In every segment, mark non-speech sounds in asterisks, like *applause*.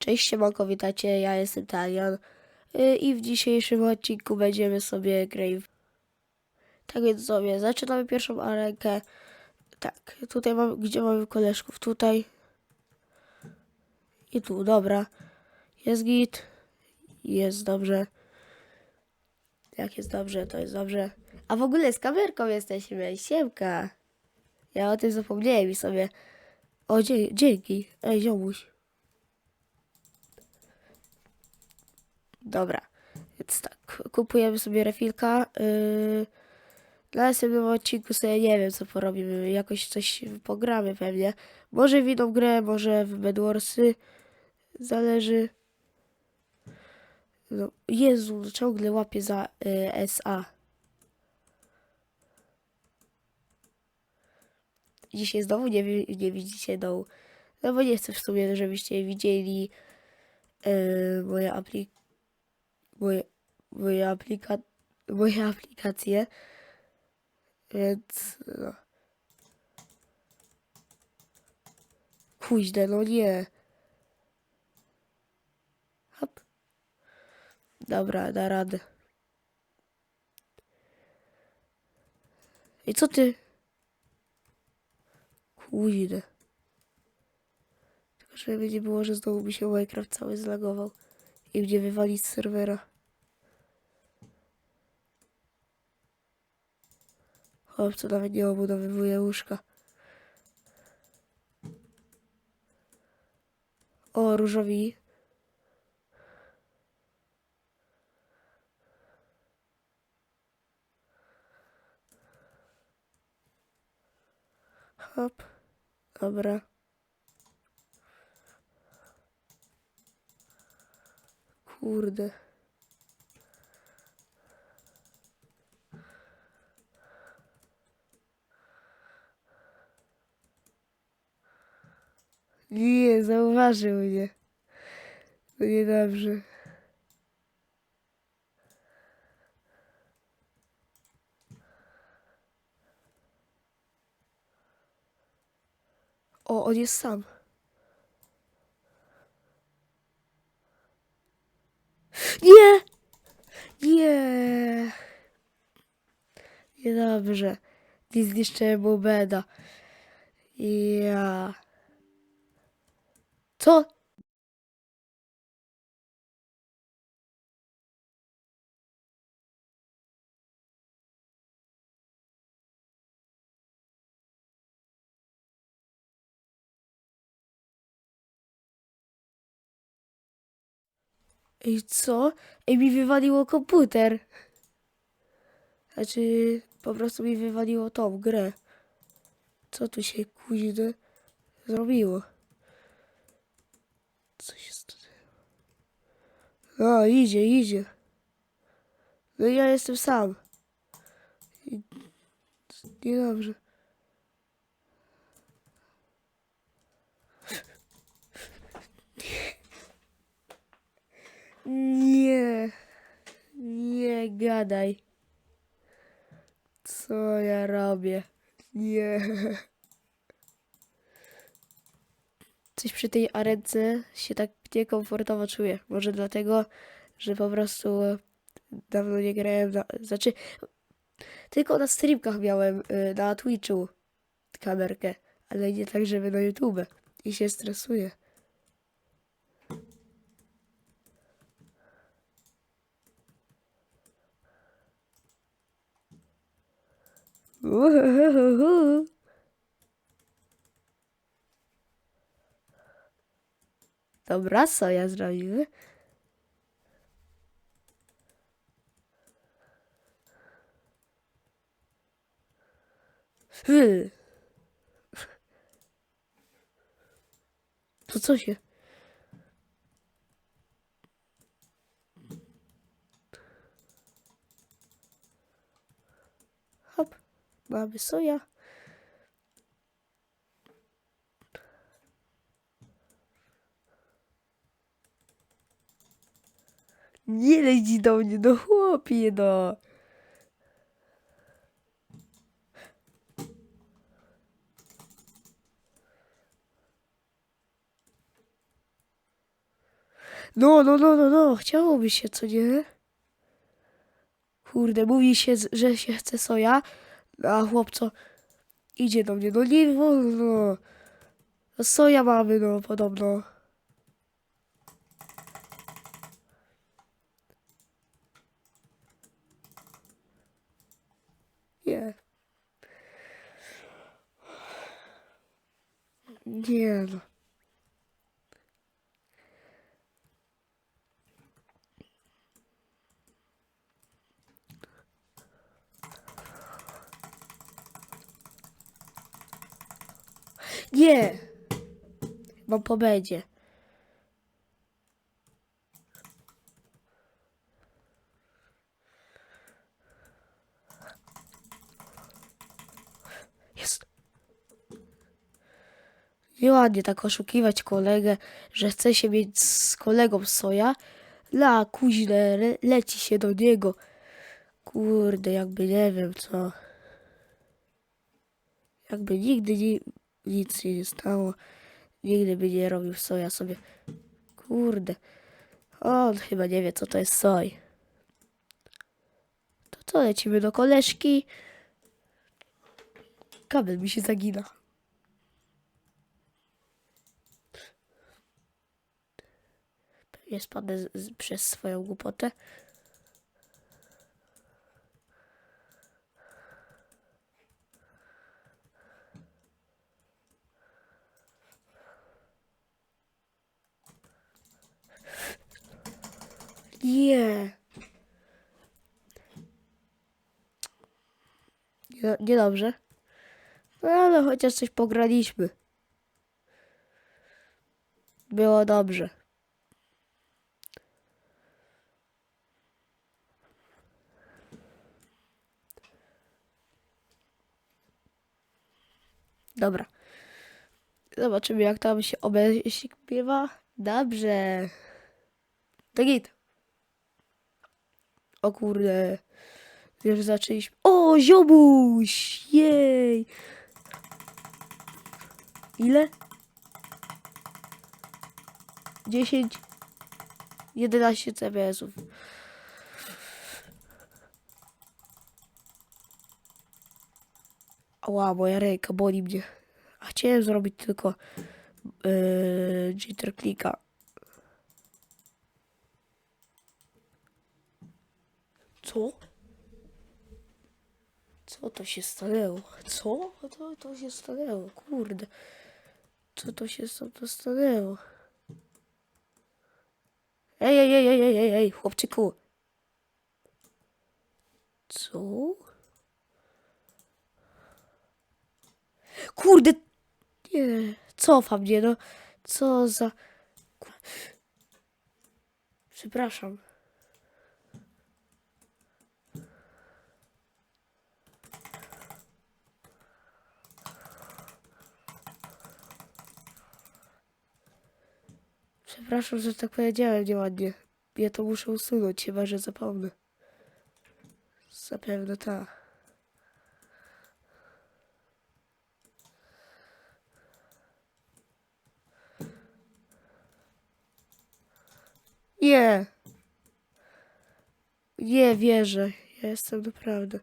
Cześć, siemanko, witajcie, ja jestem Talion y, i w dzisiejszym odcinku będziemy sobie grać. Tak więc sobie, zaczynamy pierwszą arenkę. Tak, tutaj mamy, gdzie mamy koleżków? Tutaj. I tu, dobra. Jest git. Jest dobrze. Jak jest dobrze, to jest dobrze. A w ogóle z kamerką jesteśmy, siemka. Ja o tym zapomniałem i sobie... O, dzięki. Ej, ziomuś. Dobra, więc tak, kupujemy sobie refilka. Yy, na następnym odcinku sobie nie wiem, co porobimy. Jakoś coś pogramy pewnie. Może w inną grę, może w Bedwarsy. Zależy. No, Jezu, ciągle łapię za y, SA. Dzisiaj znowu nie, nie widzicie dołu. No bo nie chcę w sumie, żebyście widzieli yy, moje aplikacje moje, moje, aplika moje aplikacje. Więc no. Kuźne, no nie. Hop. Dobra, da radę. I co ty? Kuźne. Tylko żeby nie było, że znowu mi się Minecraft cały zlagował i mnie wywali z serwera. Chłopcu nawet nie obudowywuje łóżka. O, różowi. Hop. Dobra. Kurde. Zauważył mnie. No niedobrze. O, on jest sam. Nie! Nie! Niedobrze. Nie zniszczyłem mu beda. Ja. Co? Ej, co? Ej, mi wywaliło komputer. Znaczy, po prostu mi wywaliło tą grę. Co tu się kuźne zrobiło? Co się stało? O, idzie, idzie. No ja jestem sam. I- Niedobrze. Nie. Nie gadaj. Co ja robię? Nie. Coś przy tej arence się tak niekomfortowo czuję. Może dlatego, że po prostu dawno nie grałem na... Znaczy, tylko na streamkach miałem y, na Twitchu kamerkę, ale nie tak, żeby na YouTube. I się stresuję. Uhuhuhu. Dobra, co ja zrobiły? Hy. To co się? Hop, mamy soja. Nie leci do mnie, no chłopie, no. No, no, no, no, no, chciałoby się, co nie? Kurde, mówi się, że się chce soja, a chłopco idzie do mnie, no nie wolno. No soja mamy, no, podobno. Nie. Nie no. Nie! Bo pobędzie. Jest. Nieładnie tak oszukiwać kolegę, że chce się mieć z kolegą soja. La, kuźle, le, leci się do niego. Kurde, jakby nie wiem co. Jakby nigdy ni, nic się nie stało. Nigdy by nie robił soja sobie. Kurde. On chyba nie wie co to jest soj. To co, lecimy do koleżki. Kabel mi się zagina. Pewnie spadnę z, z, przez swoją głupotę. Nie. Nie, niedobrze. No ale chociaż coś pograliśmy. Było dobrze. Dobra. Zobaczymy jak tam się obejścik bywa. Dobrze. To git. O kurde. Już zaczęliśmy. O, ziobuś! Jej! Ile? 10 11 CBS-ów. Ała, moja ręka boli mnie. A chciałem zrobić tylko yy, jitter. Co? Co to się stanęło? Co? To, to się stanęło, kurde. Co to się to stanęło? Ej, ej, ej, ej, ej, ej, chłopczyku. Co? Kurde. Nie, cofam mnie, no. Co za... Przepraszam. Przepraszam, że tak powiedziałem nieładnie. Ja to muszę usunąć, chyba że zapomnę. Zapewne tak. Nie. Nie wierzę. Ja jestem naprawdę.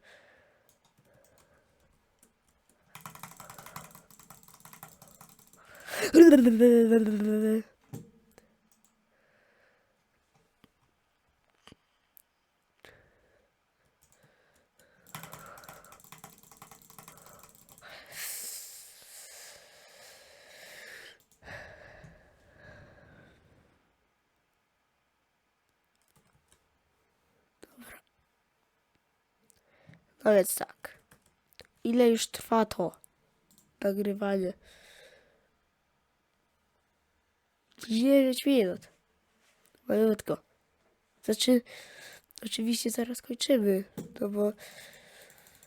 No więc tak. Ile już trwa to nagrywanie? 9 minut. Malutko. Znaczy, oczywiście zaraz kończymy, no bo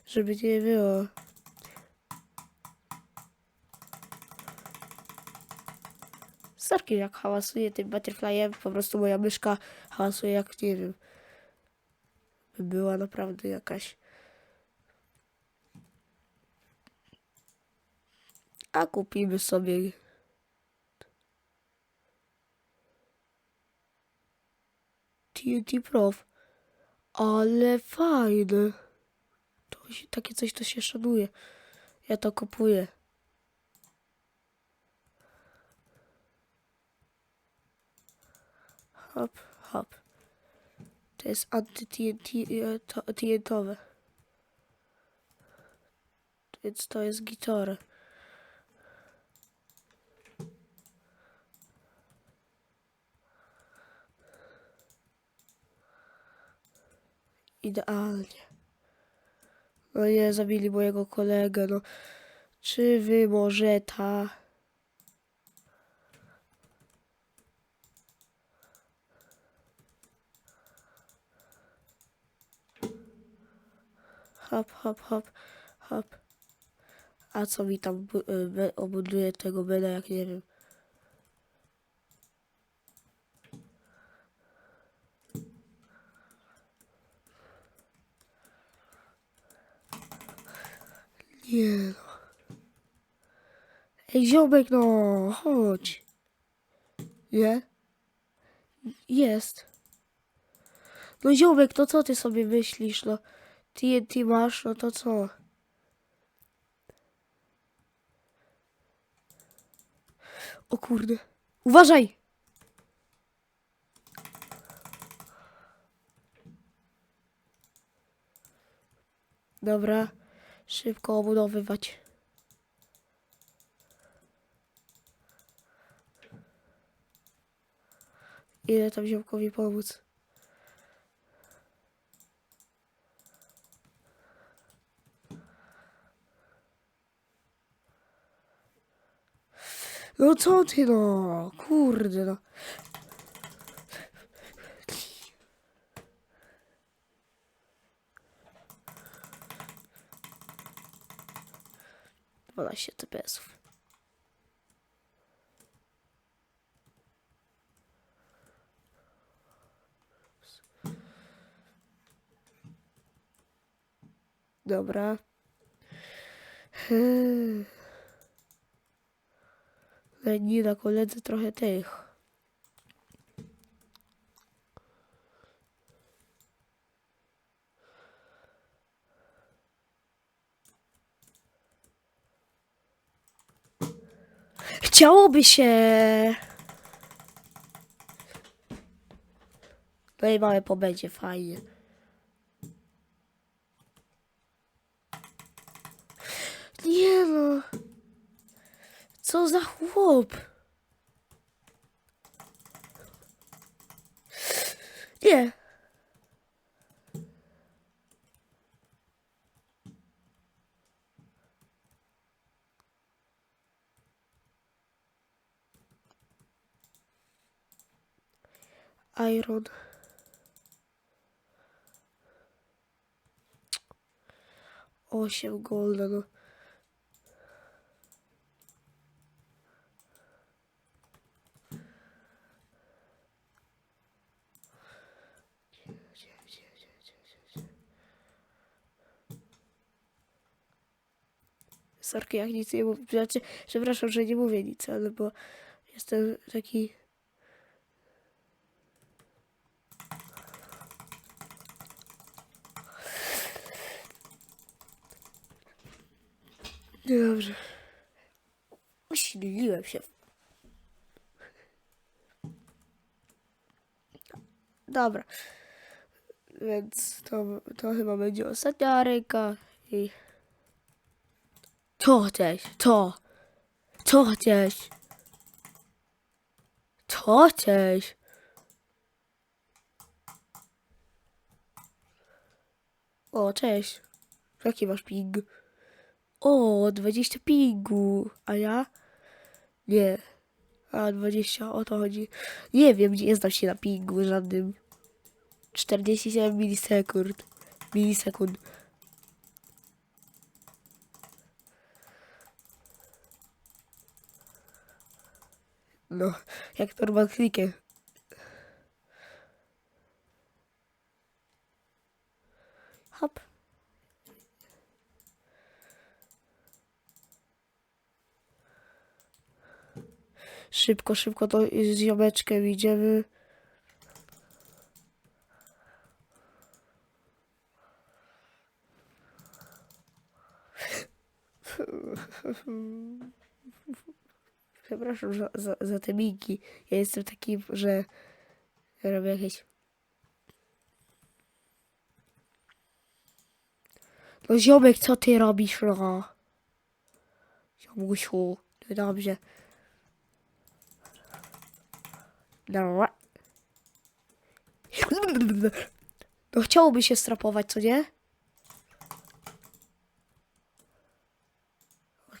żeby nie było. Sorki, jak hałasuje tym butterflyem, po prostu moja myszka hałasuje jak, nie wiem, by była naprawdę jakaś A kupimy sobie TNT Prof. Ale fajne. To się, takie coś to się szanuje. Ja to kupuję. Hop, hop. To jest anty-TNT-owe. Więc to jest gitara. Idealnie. No nie, zabili mojego kolegę, no. Czy wy może ta... Hop, hop, hop, hop. A co mi tam y, obuduje tego beda, jak nie wiem. Nie no. Ej, ziomek, no, chodź. Nie? Jest. No ziomek, to co ty sobie myślisz, no? TNT masz, no to co? O kurde. Uważaj! Dobra, szybko obudowywać. Ile tam ziomkowi pomóc? No co ty no? Kurde no. Dwanaście TPS-ów. Dobra. Hmm. Nie na koledze trochę tych. Chciałoby się. No i małe pobędzie, fajnie. Nie no. Co za chłop? Nie. Iron. Osiem golda, no. Sorki, jak nic nie mówię. Znaczy, przepraszam, że nie mówię nic, ale bo jestem taki... Dobrze. Ośmieliłem się. Dobra. Więc to, to chyba będzie ostatnia ręka i... Co chcesz? Co? Co chcesz? Co chcesz? O, cześć. Jaki masz ping? O, 20 pingu. A ja? Nie. A, 20, o to chodzi. Nie wiem, nie znam się na pingu żadnym. 47 milisekund. Milisekund. No, jak normal klikę. Szybko, szybko to z ziomeczkiem idziemy. Przepraszam za, za, za te minki. Ja jestem taki, że robię jakieś... No ziomek, co ty robisz, no? Ziomusiu, no dobrze. Dobra. No chciałoby się strapować, co nie?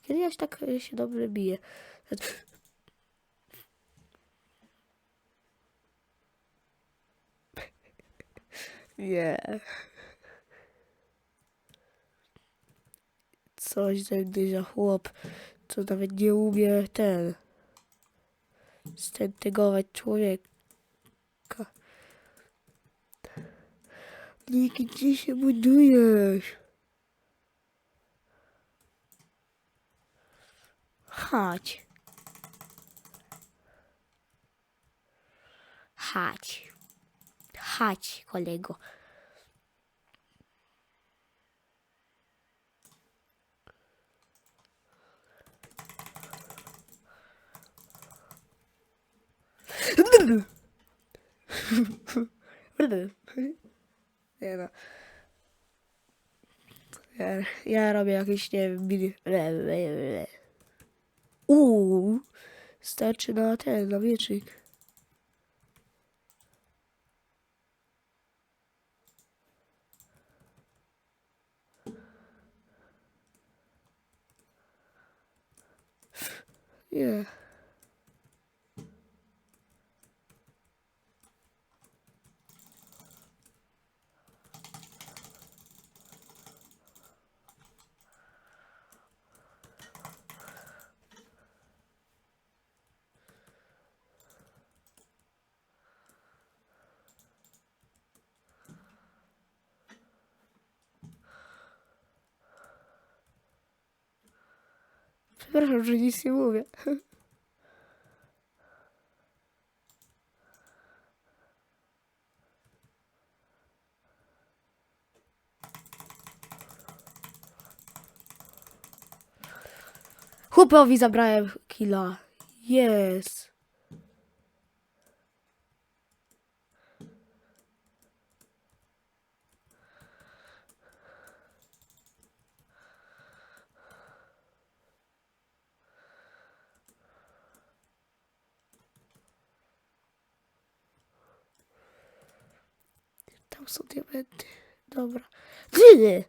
Kiedy ja się tak się dobrze bije? Nie. Coś za gdy za chłop, co nawet nie umie ten stentygować człowieka. Niki, gdzie się budujesz? Chodź. Chodź. Chodź, kolego. Nie no. Ja, ja robię jakieś, nie wiem, mini... Uuu, starczy na ten, na wieczyk. Nie. Przepraszam, że nic nie mówię. Chłopowi zabrałem killa. Jest. Są diamenty. Dobra. Dyny!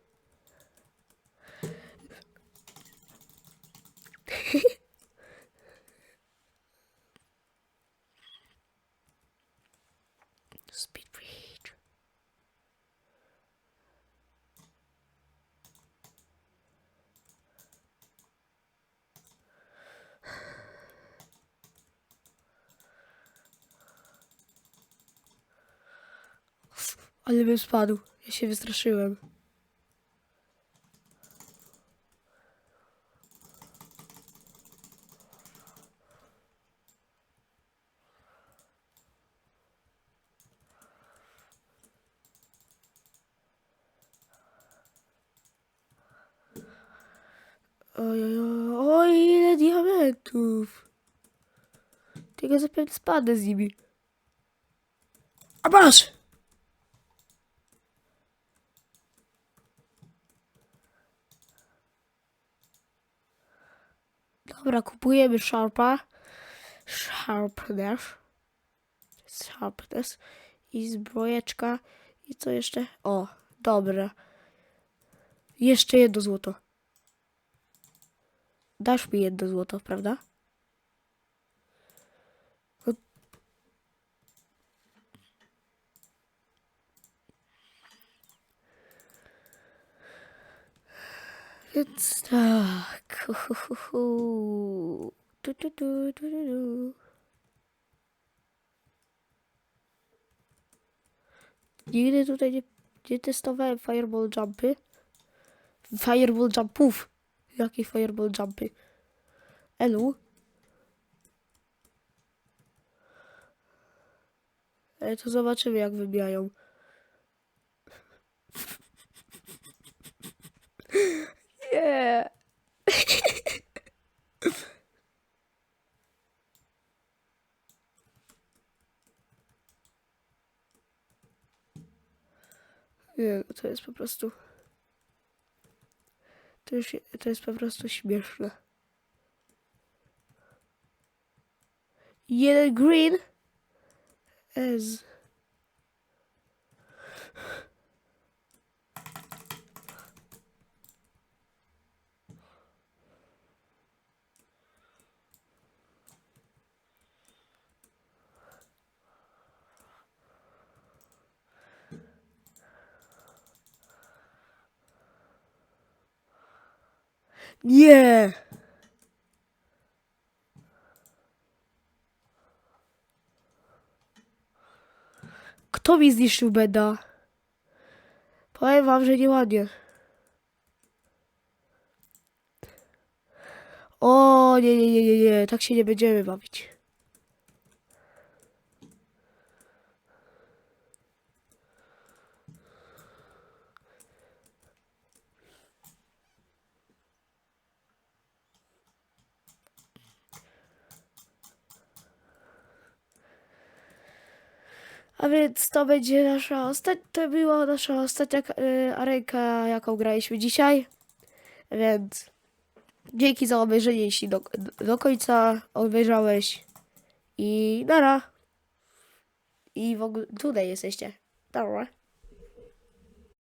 Ale bym spadł. Ja się wystraszyłem. Oj, ile diamentów. Tylko zapewne spadnę z nimi. A masz! Dobra, kupujemy Sharpa. Sharpness. Sharpness. I zbrojeczka. I co jeszcze? O, dobra. Jeszcze jedno złoto. Dasz mi jedno złoto, prawda? Więc tak. *laughs* Nigdy tutaj nie, nie testowałem fireball jumpy. Fireball jumpów. Jakie fireball jumpy? Elu? Ale to zobaczymy jak wybijają. *laughs* Nie. To jest po prostu. To, już, to jest po prostu śmieszne. Jeden green. S. Nie! Kto mi zniszczył beda? Powiem wam, że nieładnie. O, nie, nie, nie, nie, nie, tak się nie będziemy bawić. A więc to będzie nasza ostatnia, to była nasza ostatnia y, arenka, jaką graliśmy dzisiaj. Więc dzięki za obejrzenie, jeśli do, do końca obejrzałeś. I nara. I w ogóle tutaj jesteście. Dobra.